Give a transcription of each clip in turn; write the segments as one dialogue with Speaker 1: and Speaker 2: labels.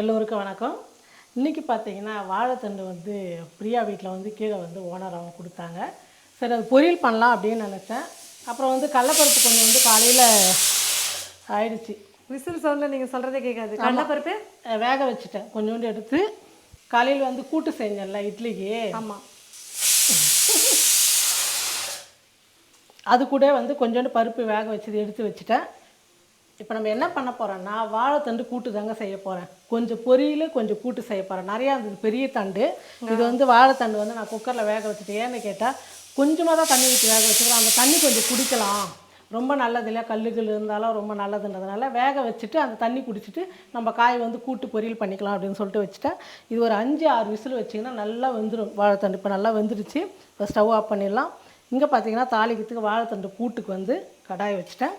Speaker 1: எல்லோருக்கும் வணக்கம். இன்றைக்கி பார்த்தீங்கன்னா வாழைத்தண்டு வந்து பிரியா வீட்டில் வந்து கீழே வந்து ஓனர் அவங்க கொடுத்தாங்க. சரி அது பொரியல் பண்ணலாம் அப்படின்னு நினச்சேன். அப்புறம் வந்து கடலப்பருப்பு கொஞ்சம் வந்து காலையில் ஆயிடுச்சு.
Speaker 2: விசில் சவுண்டில் நீங்கள் சொல்கிறதே கேட்காது. கடலைப்பருப்பு?
Speaker 1: வேக வச்சுட்டேன். கொஞ்சோண்டு எடுத்து காலையில் வந்து கூட்டு செஞ்சேன்ல இட்லிக்கு.
Speaker 2: ஆமாம்
Speaker 1: அது கூட வந்து கொஞ்சோண்டு பருப்பு வேக வச்சது எடுத்து வச்சுட்டேன். இப்போ நம்ம என்ன பண்ண போகிறோம்னா வாழைத்தண்டு கூட்டு தாங்க செய்ய போகிறேன் கொஞ்சம் பொரியல் கொஞ்சம் கூட்டு செய்ய போகிறேன் நிறையா இருந்தது பெரிய தண்டு. இது வந்து வாழைத்தண்டு வந்து நான் குக்கரில் வேக வச்சுட்டு ஏன்னு கேட்டால் கொஞ்சமாக தான் தண்ணி ஊற்றி வேக வச்சுக்கிறேன் அந்த தண்ணி கொஞ்சம் குடிக்கலாம். ரொம்ப நல்லது இல்லையா? கல்லுகள் இருந்தாலும் ரொம்ப நல்லதுன்றதுனால வேக வச்சுட்டு அந்த தண்ணி குடிச்சிட்டு நம்ம காய் வந்து கூட்டு பொரியல் பண்ணிக்கலாம் அப்படின்னு சொல்லிட்டு வச்சுட்டேன் இது ஒரு அஞ்சு ஆறு விசில் வச்சிங்கன்னா நல்லா வெந்துடும் வாழைத்தண்டு இப்போ நல்லா வெந்துடுச்சு இப்போ ஸ்டவ் ஆஃப் பண்ணிடலாம். இங்கே பார்த்தீங்கன்னா தாளிக்கிறதுக்கு வாழைத்தண்டு கூட்டுக்கு வந்து கடாய் வச்சுட்டேன்.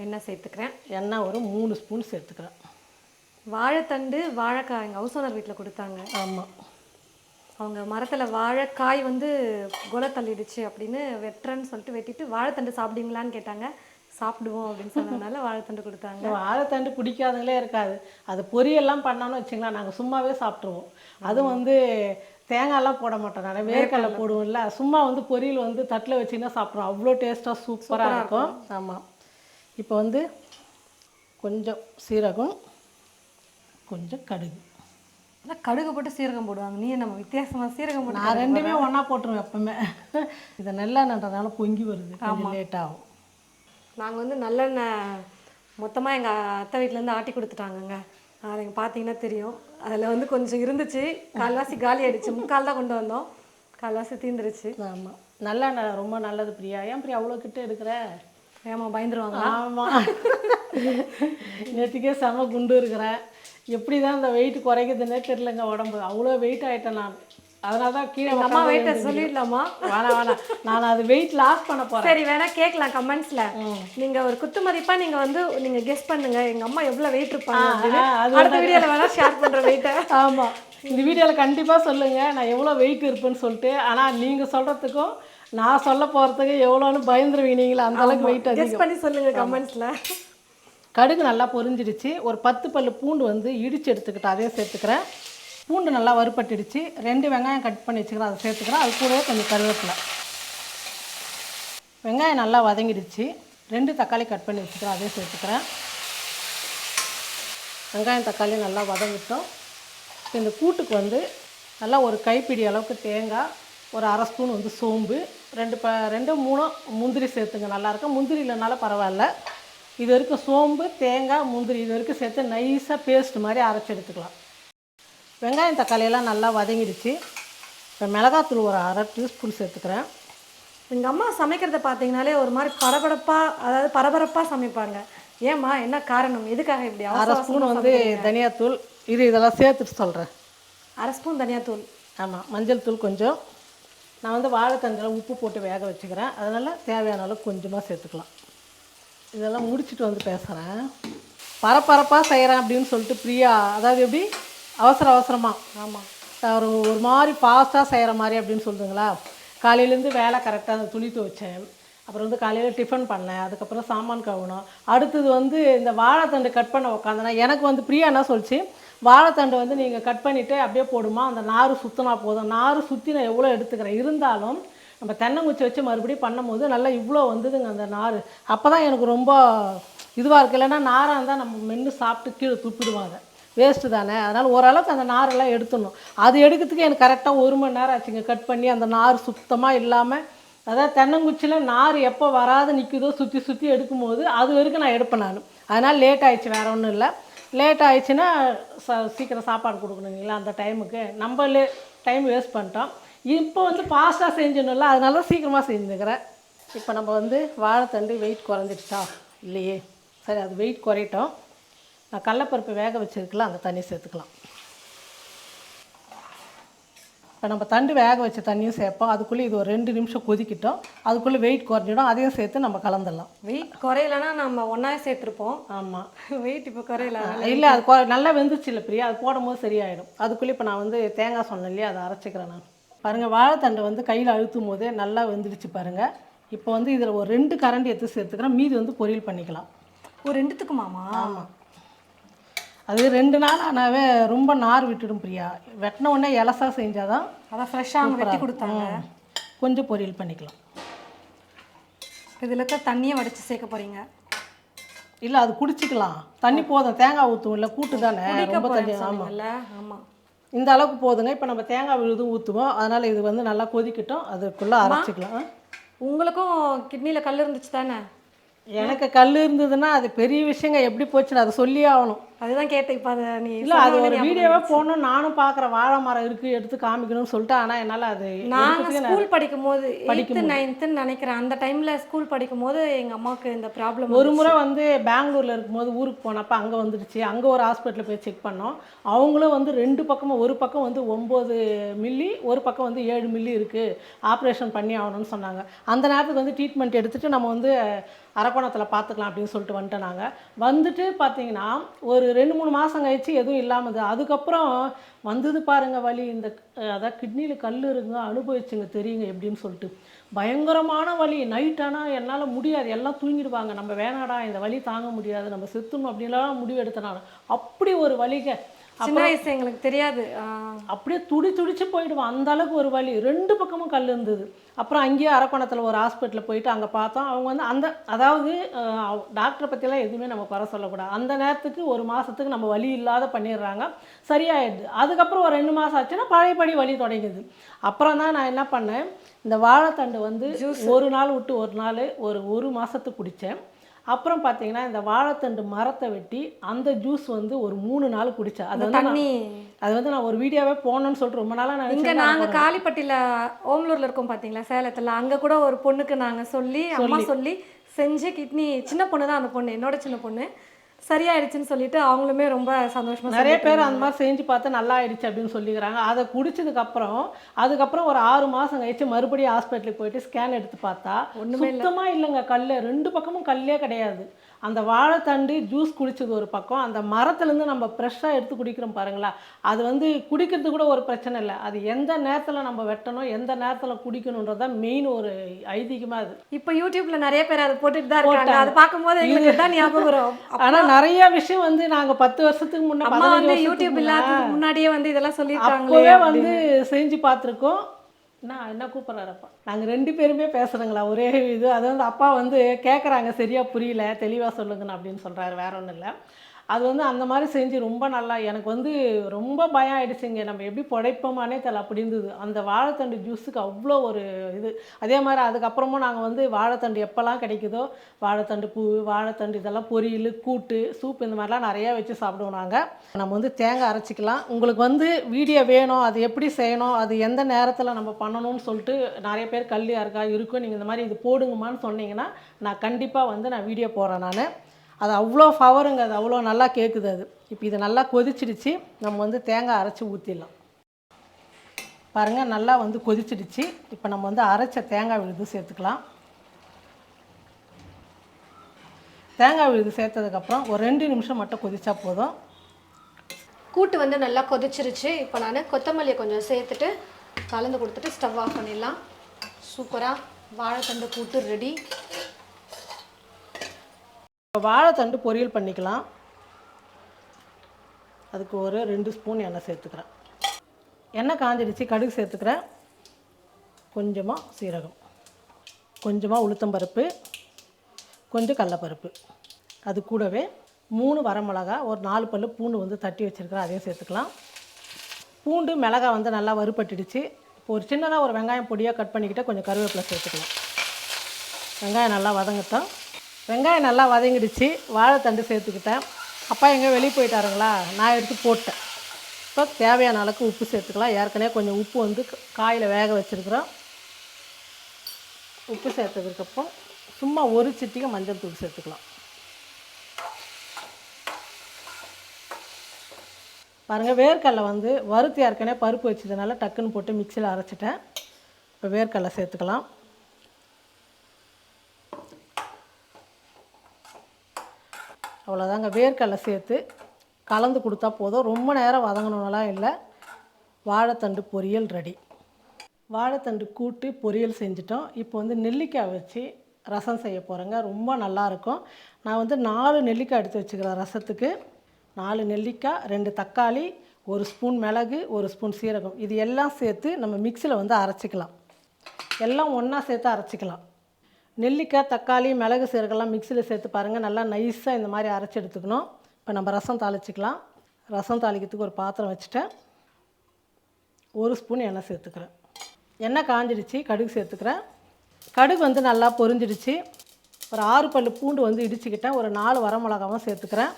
Speaker 2: எண்ணெய் சேர்த்துக்கிறேன்.
Speaker 1: எண்ணெய் ஒரு மூணு ஸ்பூன் சேர்த்துக்கிறேன்.
Speaker 2: வாழைத்தண்டு வாழைக்காய் எங்கள் ஹவுஸ் ஓனர் வீட்டில் கொடுத்தாங்க.
Speaker 1: ஆமாம்
Speaker 2: அவங்க மரத்தில் வாழைக்காய் வந்து கொலை தள்ளிடுச்சு அப்படின்னு வெட்டுறேன்னு சொல்லிட்டு வெட்டிட்டு வாழைத்தண்டு சாப்பிடுவீங்களான்னு கேட்டாங்க. சாப்பிடுவோம் அப்படின்னு சொன்னதுனால வாழைத்தண்டு கொடுத்தாங்க.
Speaker 1: வாழைத்தண்டு பிடிக்காதங்களே இருக்காது. அது பொரியெல்லாம் பண்ணோன்னு வச்சுங்களேன் நாங்கள் சும்மாவே சாப்பிட்ருவோம் அதுவும் வந்து தேங்காய்லாம் போட மாட்டோம். நான் வேர்க்கடலை போடுவோம்ல சும்மா வந்து பொரியல் வந்து தட்டில் வச்சிங்கன்னா சாப்பிட்றோம். அவ்வளோ டேஸ்ட்டாக சூப்பராக இருக்கும். ஆமாம் இப்போ வந்து கொஞ்சம் சீரகம் கொஞ்சம் கடுகு.
Speaker 2: ஆனால் கடுகு போட்டு சீரகம் போடுவாங்க. நீ நம்ம வித்தியாசமாக சீரகம் போட்டு
Speaker 1: நான் ரெண்டுமே ஒன்றா போட்டுருவேன் எப்பவுமே. இது நல்லெண்ணன்றதுனால பொங்கி வருது. கொஞ்சம் லேட் ஆகும்.
Speaker 2: நாங்கள் வந்து நல்லெண்ணெய் மொத்தமாக எங்கள் அத்தை வீட்டிலேருந்து ஆட்டி கொடுத்துட்டாங்கங்க. அது நீங்கள் பார்த்தீங்கன்னா தெரியும். அதில் வந்து கொஞ்சம் இருந்துச்சு. கால்வாசி காலி ஆயிடுச்சு. முக்கால் தான் கொண்டு வந்தோம். கால்வாசி தீந்துருச்சு.
Speaker 1: ஆமாம் நல்லெண்ணெய் ரொம்ப நல்லது பிரியா. ஏன் பிரியா அவ்வளோ கிட்ட எடுக்கிற?
Speaker 2: ஏமா பயந்துருவாங்க
Speaker 1: ஆமாம் நேற்றுக்கே செம குண்டு இருக்கிறேன் எப்படி தான் இந்த வெயிட் குறைக்குதுன்னே தெரிலங்க உடம்பு. அவ்வளோ வெயிட் ஆகிட்டேன் நான். அதனால தான் கீழே
Speaker 2: அம்மா வெயிட்டை. சொல்லிடலாமா?
Speaker 1: வேணாம் வேணாம் நான் அது வெயிட் லாஸ் பண்ண போகிறேன்
Speaker 2: சரி வேணா கேட்கலாம் கமெண்ட்ஸ்ல நீங்க ஒரு குத்து மதிப்பா நீங்க வந்து நீங்க கெஸ் பண்ணுங்க. எங்க அம்மா எவ்வளவு வெயிட் இருப்பாங்க அடுத்த வீடியோல வேணா ஷேர் பண்ற வெயிட்டை
Speaker 1: ஆமாம் இந்த வீடியோவில் கண்டிப்பாக சொல்லுங்கள் நான் எவ்வளோ வெயிட் இருப்பேன்னு சொல்லிட்டு. ஆனால் நீங்கள் சொல்கிறதுக்கும் நான் சொல்ல போகிறதுக்கு எவ்வளோன்னு பயந்துருவீங்க நீங்களா அந்த அளவுக்கு வெயிட் அதிகம்.
Speaker 2: பண்ணி சொல்லுங்க கமெண்ட்ஸ்ல
Speaker 1: கடுகு நல்லா பொரிஞ்சிடுச்சு. ஒரு பத்து பல்லு பூண்டு வந்து இடித்து எடுத்துக்கிட்டு அதையும் சேர்த்துக்கிறேன். பூண்டு நல்லா வறுப்பட்டுடுச்சு ரெண்டு வெங்காயம் கட் பண்ணி வச்சுக்கிறேன் அதை சேர்த்துக்கிறேன். அது கூடவே கொஞ்சம் கருவேப்பிலை. வெங்காயம் நல்லா வதங்கிடுச்சு. ரெண்டு தக்காளி கட் பண்ணி வச்சுக்கிறேன் அதையும் சேர்த்துக்கிறேன். வெங்காயம் தக்காளி நல்லா வதங்கிட்டோம். இந்த கூட்டுக்கு வந்து நல்லா ஒரு கைப்பிடி அளவுக்கு தேங்காய் ஒரு அரை ஸ்பூன் வந்து சோம்பு ரெண்டு ப ரெண்டு மூணு முந்திரி சேர்த்துங்க. நல்லாயிருக்கும் முந்திரி இல்லைனால பரவாயில்ல. இது வரைக்கும் சோம்பு தேங்காய் முந்திரி இது வரைக்கும் சேர்த்து நைஸாக பேஸ்ட் மாதிரி அரைச்சி எடுத்துக்கலாம். வெங்காயம் தக்காளியெல்லாம் நல்லா வதங்கிடுச்சு. இப்போ மிளகாத்தூள் ஒரு அரை டீஸ்பூன் சேர்த்துக்கிறேன்.
Speaker 2: எங்க அம்மா சமைக்கிறத பார்த்தீங்கனாலே ஒரு மாதிரி படபடப்பா அதாவது பரபரப்பா சமைப்பாங்க. ஏம்மா என்ன காரணம்? எதுக்காக இப்படி
Speaker 1: அரை ஸ்பூன் வந்து தனியாத்தூள். இது இதெல்லாம் சேர்த்துட்டு சொல்கிறேன்
Speaker 2: அரை ஸ்பூன் தனியாத்தூள்.
Speaker 1: ஆமாம் மஞ்சள் தூள் கொஞ்சம். நான் வந்து வாழைத்தண்டில் உப்பு போட்டு வேக வச்சுக்கிறேன். அதனால் தேவையான அளவு கொஞ்சமாக சேர்த்துக்கலாம். இதெல்லாம் முடிச்சுட்டு வந்து பேசுகிறேன் பரபரப்பாக செய்கிறேன் அப்படின்னு சொல்லிட்டு பிரியா அதாவது எப்படி? அவசர அவசரமாக
Speaker 2: ஆமா.
Speaker 1: ஒரு ஒரு மாதிரி ஃபாஸ்ட்டாக செய்கிற மாதிரி அப்படின்னு சொல்லுதுங்களா காலையிலேருந்து வேலை கரெக்டாக அந்த துணி துவைச்சேன். அப்புறம் வந்து காலையில் டிஃபன் பண்ணேன். அதுக்கப்புறம் சாமான் கழுவணும் அடுத்தது வந்து இந்த வாழைத்தண்டு கட் பண்ண உட்காந்தேன்னா எனக்கு வந்து பிரியா என்ன சொல்லிச்சு? வாழைத்தண்டு வந்து நீங்கள் கட் பண்ணிவிட்டு அப்படியே போடுமா? அந்த நார் சுற்றினா போதும். நார் சுற்றி நான் எவ்வளோ எடுத்துக்கிறேன்? இருந்தாலும் நம்ம தென்னங்குச்சி வச்சு மறுபடியும் பண்ணும்போது நல்லா இவ்வளோ வந்ததுங்க அந்த நார் அப்போ தான் எனக்கு ரொம்ப இதுவாக இருக்கு. இல்லைன்னா நாராக இருந்தால் நம்ம மென்று சாப்பிட்டு கீழே துப்பிடுவாங்க. வேஸ்ட்டு தானே. அதனால் ஓரளவுக்கு அந்த நாரெல்லாம் எடுத்துடணும். அது எடுக்கிறதுக்கு எனக்கு கரெக்டாக ஒரு மணி நேரம் ஆச்சுங்க. கட் பண்ணி அந்த நார் சுத்தமாக இல்லாமல் அதாவது தென்னங்குச்சியில் நார் எப்போ வராது நிற்குதோ சுற்றி சுற்றி எடுக்கும்போது அது வரைக்கும் நான் எடுப்பேன் நான். அதனால் லேட் ஆயிடுச்சு வேறு ஒன்றும் இல்லை. லேட் ஆயிடுச்சுன்னா ச சீக்கிரம் சாப்பாடு கொடுக்கணுங்களா அந்த டைமுக்கு. நம்ம லே டைம் வேஸ்ட் பண்ணிட்டோம். இப்போ வந்து ஃபாஸ்ட்டாக செஞ்சிடணும்ல அதனால சீக்கிரமாக செஞ்சுக்கிறேன். இப்போ நம்ம வந்து வாழைத்தண்டு வெயிட் குறைஞ்சிடுச்சா? இல்லையே. சரி அது வெயிட் குறையட்டும். நான் கடலப்பருப்பு வேக வச்சிருக்கல அந்த தண்ணி சேர்த்துக்கலாம் இப்போ நம்ம தண்டு வேக வச்ச தண்ணியும் சேர்ப்போம். அதுக்குள்ளே இது ஒரு ரெண்டு நிமிஷம் கொதிக்கிட்டோம். அதுக்குள்ளே வெயிட் குறைஞ்சிடும். அதையும் சேர்த்து நம்ம கலந்துடலாம்.
Speaker 2: வெயிட் குறையலன்னா நம்ம ஒன்னாவே சேர்த்துருப்போம்.
Speaker 1: ஆமாம்
Speaker 2: வெயிட் இப்போ குறையல.
Speaker 1: இல்லை அது கொ- நல்லா வெந்துச்சு இல்லை பிரியா. அது போடும்போது சரியாயிடும். அதுக்குள்ளே இப்போ நான் வந்து தேங்காய் சொன்னேன் இல்லையா? அதை அரைச்சிக்கிறேன் நான். பாருங்கள் வாழைத்தண்டை வந்து கையில் அழுத்தும் போதே நல்லா வெந்துடுச்சு பாருங்கள் இப்போ வந்து இதில் ஒரு ரெண்டு கரண்டி எடுத்து சேர்த்துக்கிறேன். மீதி வந்து பொரியல் பண்ணிக்கலாம்.
Speaker 2: ஒரு ரெண்டுத்துக்குமாமா?
Speaker 1: ஆமாம் அது ரெண்டு நாள் ஆனாவே ரொம்ப நார் விட்டுடும் பிரியா. வெட்டின உடனே இலசா செஞ்சாதான்
Speaker 2: அதான் ஃப்ரெஷ்ஷாக அவங்க வெட்டி கொடுத்தாங்க.
Speaker 1: கொஞ்சம் பொரியல் பண்ணிக்கலாம்.
Speaker 2: இதில் தண்ணியை வடித்து சேர்க்க போகிறீங்க
Speaker 1: இல்லை அது குடிச்சிக்கலாம். தண்ணி போதும். தேங்காய் ஊற்றுவோம் இல்லை கூட்டு தானே? ரொம்ப தண்ணி ஆமாம்
Speaker 2: ஆமாம்
Speaker 1: இந்த அளவுக்கு போதுங்க. இப்போ நம்ம தேங்காய் விழுதும் ஊற்றுவோம் அதனால் இது வந்து நல்லா கொதிக்கட்டும். அதுக்குள்ளே அரைச்சிக்கலாம்?
Speaker 2: உங்களுக்கும் கிட்னியில் கல் இருந்துச்சு தானே?
Speaker 1: எனக்கு கல் இருந்ததுன்னா அது பெரிய விஷயங்க. எப்படி போச்சுன்னு அதை சொல்லியே ஆகணும்.
Speaker 2: அதுதான் கேட்டேன் இப்போ அதை நீ
Speaker 1: இல்லை அது ஒரு வீடியோவே போகணும் நானும் பார்க்குறேன் வாழை மரம் இருக்குது எடுத்து காமிக்கணும்னு சொல்லிட்டு ஆனால் என்னால் அது
Speaker 2: நாங்கள் ஸ்கூல் படிக்கும் போது எயித்து நைன்த்துன்னு நினைக்கிறேன். அந்த டைமில் ஸ்கூல் படிக்கும் போது எங்கள் அம்மாவுக்கு இந்த ப்ராப்ளம்
Speaker 1: ஒரு முறை வந்து பெங்களூரில் இருக்கும்போது ஊருக்கு போனப்போ அங்கே வந்துடுச்சு. அங்கே ஒரு ஹாஸ்பிட்டலில் போய் செக் பண்ணோம். அவங்களும் வந்து ரெண்டு பக்கமும் ஒரு பக்கம் வந்து ஒம்பது மில்லி ஒரு பக்கம் வந்து ஏழு மில்லி இருக்குது ஆப்ரேஷன் பண்ணி ஆகணும்னு சொன்னாங்க. அந்த நேரத்துக்கு வந்து ட்ரீட்மெண்ட் எடுத்துகிட்டு நம்ம வந்து அரக்கோணத்தில் பார்த்துக்கலாம் அப்படின்னு சொல்லிட்டு வந்துட்டோம் நாங்கள் வந்துட்டு பார்த்தீங்கன்னா ஒரு ரெண்டு மூணு மாதம் கழிச்சு எதுவும் இல்லாமல் அதுக்கப்புறம் வந்தது பாருங்க வலி. இந்த அதான் கிட்னியில் கல் இருங்க அனுபவிச்சுங்க தெரியுங்க எப்படின்னு சொல்லிட்டு. பயங்கரமான வலி. நைட் ஆனால் என்னால் முடியாது. எல்லாம் தூங்கிடுவாங்க. நம்ம வேணாடா இந்த வலி தாங்க முடியாது. நம்ம செத்துணும் அப்படின்லாம் முடிவு எடுத்தனால. அப்படி ஒரு வலிக.
Speaker 2: சின்ன வயசு எங்களுக்கு தெரியாது.
Speaker 1: அப்படியே துடி துடிச்சு போயிடுவான் அந்த அளவுக்கு ஒரு வலி. ரெண்டு பக்கமும் கல் இருந்தது. அப்புறம் அங்கேயே அரக்கோணத்தில் ஒரு ஹாஸ்பிட்டலில் போயிட்டு அங்கே பார்த்தோம். அவங்க வந்து அந்த அதாவது டாக்டரை பற்றிலாம் எதுவுமே நம்ம குறை சொல்லக்கூடாது. அந்த நேரத்துக்கு ஒரு மாதத்துக்கு நம்ம வலி இல்லாத பண்ணிடுறாங்க. சரியாயிடுது. அதுக்கப்புறம் ஒரு ரெண்டு மாதம் ஆச்சுன்னா பழையபடி வலி தொடங்குது. அப்புறம் தான் நான் என்ன பண்ணேன்? இந்த வாழைத்தண்டு வந்து ஒரு நாள் விட்டு ஒரு நாள் ஒரு ஒரு மாதத்துக்கு குடித்தேன். அப்புறம் பார்த்தீங்கன்னா இந்த வாழைத்தண்டு மரத்தை வெட்டி அந்த ஜூஸ் வந்து ஒரு மூணு நாள் குடித்தேன் அது வந்து
Speaker 2: தண்ணி.
Speaker 1: அது வந்து நான் ஒரு வீடியோவே போகணும்னு சொல்லிட்டு ரொம்ப நாளாக நான்
Speaker 2: இங்க
Speaker 1: நினைச்சேன்.
Speaker 2: நாங்க காளிப்பட்டியில ஓமலூர்ல இருக்கோம் பாத்தீங்களா சேலத்துல. அங்க கூட ஒரு பொண்ணுக்கு நாங்க சொல்லி அம்மா சொல்லி. செஞ்சு கிட்னி சின்ன பொண்ணு தான் அந்த பொண்ணு என்னோட சின்ன பொண்ணு. சரியாயிடுச்சுன்னு சொல்லிட்டு அவங்களுமே ரொம்ப சந்தோஷமா
Speaker 1: நிறைய பேர் அந்த மாதிரி செஞ்சு பார்த்து நல்லா ஆயிடுச்சு அப்படின்னு சொல்லிக்கிறாங்க. அதை குடிச்சதுக்கப்புறம் அதுக்கப்புறம் ஒரு ஆறு மாதம் கழிச்சு மறுபடியும் ஹாஸ்பிட்டலுக்கு போயிட்டு ஸ்கேன் எடுத்து பார்த்தா சுத்தமாக இல்லைங்க கல் ரெண்டு பக்கமும் கல்லே கிடையாது. அந்த வாழைத்தண்டு ஜூஸ் குடிச்சது ஒரு பக்கம் அந்த மரத்துலேருந்து நம்ம ஃப்ரெஷ்ஷாக எடுத்து குடிக்கிறோம் பாருங்களா அது வந்து குடிக்கிறது கூட ஒரு பிரச்சனை இல்லை. அது எந்த நேரத்தில் நம்ம வெட்டணும் எந்த நேரத்தில் குடிக்கணுன்றது தான் மெயின் ஒரு ஐதீகமாக அது.
Speaker 2: இப்ப யூடியூப்ல நிறைய பேர் அதை போட்டுட்டு தான் இருக்காங்க. அதை பார்க்கும்போது எங்களுக்கு தான் ஞாபகம் வரும்.
Speaker 1: ஆனால் நிறைய விஷயம் வந்து நாங்கள் பத்து வருஷத்துக்கு முன்னே
Speaker 2: அம்மா
Speaker 1: பதினஞ்சு
Speaker 2: வந்து
Speaker 1: வருஷத்துக்கு
Speaker 2: யூடியூப் இல்லாததுக்கு முன்னாடியே வந்து இதெல்லாம் சொல்லியிருக்காங்களே
Speaker 1: அப்போவே வந்து செஞ்சு பார்த்துருக்கோம். நான் என்ன கூப்பிட்றாருப்பா? நாங்கள் ரெண்டு பேருமே பேசுகிறோங்களா ஒரே இது. அது வந்து அப்பா வந்து கேட்குறாங்க சரியாக புரியல தெளிவாக சொல்லுங்கண்ணா அப்படின்னு சொல்கிறாரு வேற ஒன்றும் இல்லை. அது வந்து அந்த மாதிரி செஞ்சு ரொம்ப நல்லா எனக்கு வந்து ரொம்ப பயம் ஆகிடுச்சுங்க நம்ம எப்படி புடைப்போமானே தெரியல. அப்படி இருந்தது. அந்த வாழைத்தண்டு ஜூஸுக்கு அவ்வளோ ஒரு இது. அதே மாதிரி அதுக்கப்புறமும் நாங்கள் வந்து வாழைத்தண்டு எப்போல்லாம் கிடைக்குதோ வாழைத்தண்டு பூ வாழைத்தண்டு இதெல்லாம் பொரியல் கூட்டு சூப் இந்த மாதிரிலாம் நிறையா வச்சு சாப்பிடுவோம் நாங்கள் நம்ம வந்து தேங்காய் அரைச்சிக்கலாம். உங்களுக்கு வந்து வீடியோ வேணும் அது எப்படி செய்யணும் அது எந்த நேரத்தில் நம்ம பண்ணணும்னு சொல்லிட்டு நிறைய பேர் கல் யாருக்கா இருக்கும் நீங்கள் இந்த மாதிரி இது போடுங்கம்மான்னு சொன்னீங்கன்னா நான் கண்டிப்பாக வந்து நான் வீடியோ போடுறேன் நான். அது அவ்வளோ பவருங்க அது அவ்வளோ நல்லா கேட்குது அது. இப்போ இது நல்லா கொதிச்சிடுச்சு. நம்ம வந்து தேங்காய் அரைச்சி ஊற்றிடலாம் பாருங்கள் நல்லா வந்து கொதிச்சிடுச்சு. இப்போ நம்ம வந்து அரைச்ச தேங்காய் விழுது சேர்த்துக்கலாம். தேங்காய் விழுது சேர்த்ததுக்கப்புறம் ஒரு ரெண்டு நிமிஷம் மட்டும் கொதிச்சா போதும்.
Speaker 2: கூட்டு வந்து நல்லா கொதிச்சிருச்சு. இப்போ நான் கொத்தமல்லியை கொஞ்சம் சேர்த்துட்டு கலந்து கொடுத்துட்டு ஸ்டவ் ஆஃப் பண்ணிடலாம். சூப்பராக வாழைத்தண்டு கூட்டு ரெடி
Speaker 1: இப்போ வாழைத்தண்டு பொரியல் பண்ணிக்கலாம். அதுக்கு ஒரு ரெண்டு ஸ்பூன் எண்ணெய் சேர்த்துக்கிறேன். எண்ணெய் காஞ்சிடுச்சு கடுகு சேர்த்துக்கிறேன். கொஞ்சமாக சீரகம். கொஞ்சமாக உளுத்தம்பருப்பு கொஞ்சம் கடலப்பருப்பு. அது கூடவே மூணு வரமிளகா ஒரு நாலு பல் பூண்டு வந்து தட்டி வச்சுருக்கிறேன் அதையும் சேர்த்துக்கலாம். பூண்டு மிளகா வந்து நல்லா வறுபட்டுடுச்சு. இப்போ ஒரு சின்னதாக ஒரு வெங்காயம் பொடியாக கட் பண்ணிக்கிட்டு கொஞ்சம் கருவேப்பிலை சேர்த்துக்கலாம். வெங்காயம் நல்லா வதங்கத்தான் வெங்காயம் நல்லா வதங்கிடுச்சு வாழைத்தண்டு சேர்த்துக்கிட்டேன். அப்பா எங்கே வெளியே போயிட்டாருங்களா? நான் எடுத்து போட்டேன். இப்போ தேவையான அளவுக்கு உப்பு சேர்த்துக்கலாம். ஏற்கனவே கொஞ்சம் உப்பு வந்து காயில் வேக வச்சுருக்குறோம். உப்பு சேர்த்ததுக்கப்புறம் சும்மா ஒரு சிட்டிக்கு மஞ்சள் தூள் சேர்த்துக்கலாம். பாருங்கள் வேர்க்கடலை வந்து வறுத்து ஏற்கனவே பருப்பு வச்சதுனால டக்குன்னு போட்டு மிக்சியில் அரைச்சிட்டேன். இப்போ வேர்க்கடலை சேர்த்துக்கலாம். அவ்வளோதாங்க வேர்க்கடலை சேர்த்து கலந்து கொடுத்தா போதும். ரொம்ப நேரம் வதங்கணும்லாம் இல்லை. வாழைத்தண்டு பொரியல் ரெடி. வாழைத்தண்டு கூட்டு பொரியல் செஞ்சிட்டோம். இப்போ வந்து நெல்லிக்காய் வச்சு ரசம் செய்ய போகிறேங்க ரொம்ப நல்லாயிருக்கும் நான் வந்து நாலு நெல்லிக்காய் எடுத்து வச்சுக்கிறேன் ரசத்துக்கு. நாலு நெல்லிக்காய் ரெண்டு தக்காளி ஒரு ஸ்பூன் மிளகு ஒரு ஸ்பூன் சீரகம். இது எல்லாம் சேர்த்து நம்ம மிக்சியில் வந்து அரைச்சிக்கலாம். எல்லாம் ஒன்றா சேர்த்து அரைச்சிக்கலாம். நெல்லிக்காய் தக்காளி மிளகு சீரகம்லாம் மிக்சியில் சேர்த்து பாருங்கள் நல்லா நைஸாக இந்த மாதிரி அரைச்சி எடுத்துக்கணும். இப்போ நம்ம ரசம் தாளிச்சிக்கலாம். ரசம் தாளிக்கிறதுக்கு ஒரு பாத்திரம் வச்சுட்டேன். ஒரு ஸ்பூன் எண்ணெய் சேர்த்துக்கிறேன். எண்ணெய் காஞ்சிடுச்சு கடுகு சேர்த்துக்கிறேன். கடுகு வந்து நல்லா பொரிஞ்சிடுச்சு. ஒரு ஆறு பல்லு பூண்டு வந்து இடிச்சுக்கிட்டேன். ஒரு நாலு வரமிளகாவும் சேர்த்துக்கிறேன்.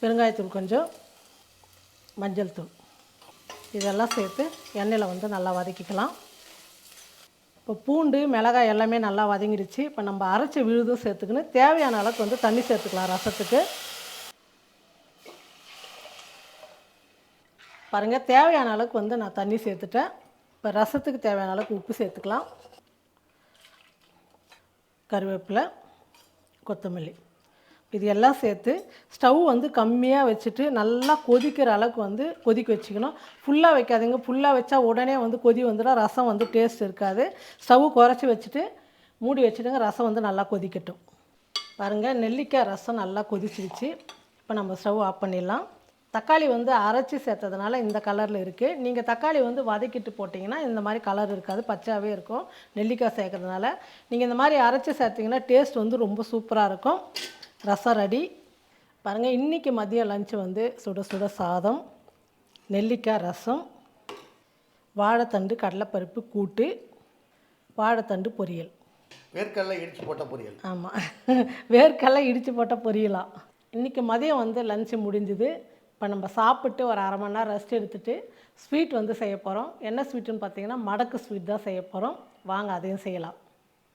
Speaker 1: பெருங்காயத்தூள் கொஞ்சம் மஞ்சள் தூள். இதெல்லாம் சேர்த்து எண்ணெயில் வந்து நல்லா வதக்கிக்கலாம். இப்போ பூண்டு மிளகாய் எல்லாமே நல்லா வதங்கிடுச்சு இப்போ நம்ம அரைச்ச விழுதும் சேர்த்துக்கணும் தேவையான அளவுக்கு வந்து தண்ணி சேர்த்துக்கலாம் ரசத்துக்கு. பாருங்கள் தேவையான அளவுக்கு வந்து நான் தண்ணி சேர்த்துட்டேன். இப்போ ரசத்துக்கு தேவையான அளவுக்கு உப்பு சேர்த்துக்கலாம். கருவேப்பிலை கொத்தமல்லி. இது எல்லாம் சேர்த்து ஸ்டவ் வந்து கம்மியாக வச்சுட்டு நல்லா கொதிக்கிற அளவுக்கு வந்து கொதிக்க வச்சுக்கணும். ஃபுல்லாக வைக்காதீங்க. ஃபுல்லாக வச்சா உடனே வந்து கொதி வந்துடும் ரசம் வந்து டேஸ்ட் இருக்காது. ஸ்டவ் குறைச்சி வச்சுட்டு மூடி வச்சுட்டுங்க. ரசம் வந்து நல்லா கொதிக்கட்டும். பாருங்கள் நெல்லிக்காய் ரசம் நல்லா கொதிச்சிருச்சு. இப்போ நம்ம ஸ்டவ் ஆஃப் பண்ணிடலாம். தக்காளி வந்து அரைச்சி சேர்த்ததுனால இந்த கலரில் இருக்குது நீங்கள் தக்காளி வந்து வதக்கிட்டு போட்டிங்கன்னா இந்த மாதிரி கலர் இருக்காது. பச்சாவே இருக்கும். நெல்லிக்காய் சேர்க்கறதுனால. நீங்கள் இந்த மாதிரி அரைச்சி சேர்த்திங்கன்னா டேஸ்ட் வந்து ரொம்ப சூப்பராக இருக்கும். ரசம் ரெடி. பாருங்கள் இன்றைக்கி மதியம் லஞ்சு வந்து சுட சுட சாதம் நெல்லிக்காய் ரசம் வாழைத்தண்டு கடலைப்பருப்பு கூட்டு வாழைத்தண்டு பொரியல்.
Speaker 3: வேர்க்கடலை இடிச்சு போட்ட பொரியல்.
Speaker 1: ஆமாம் வேர்க்கடலை இடித்து போட்ட பொரியலாம் இன்றைக்கி மதியம் வந்து லஞ்சு முடிஞ்சுது. இப்போ நம்ம சாப்பிட்டு ஒரு அரை மணி நேரம் ரெஸ்ட் எடுத்துகிட்டு ஸ்வீட் வந்து செய்ய போகிறோம் என்ன ஸ்வீட்டுன்னு பார்த்தீங்கன்னா மடக்கு ஸ்வீட் தான் செய்ய போகிறோம் வாங்க அதையும் செய்யலாம்.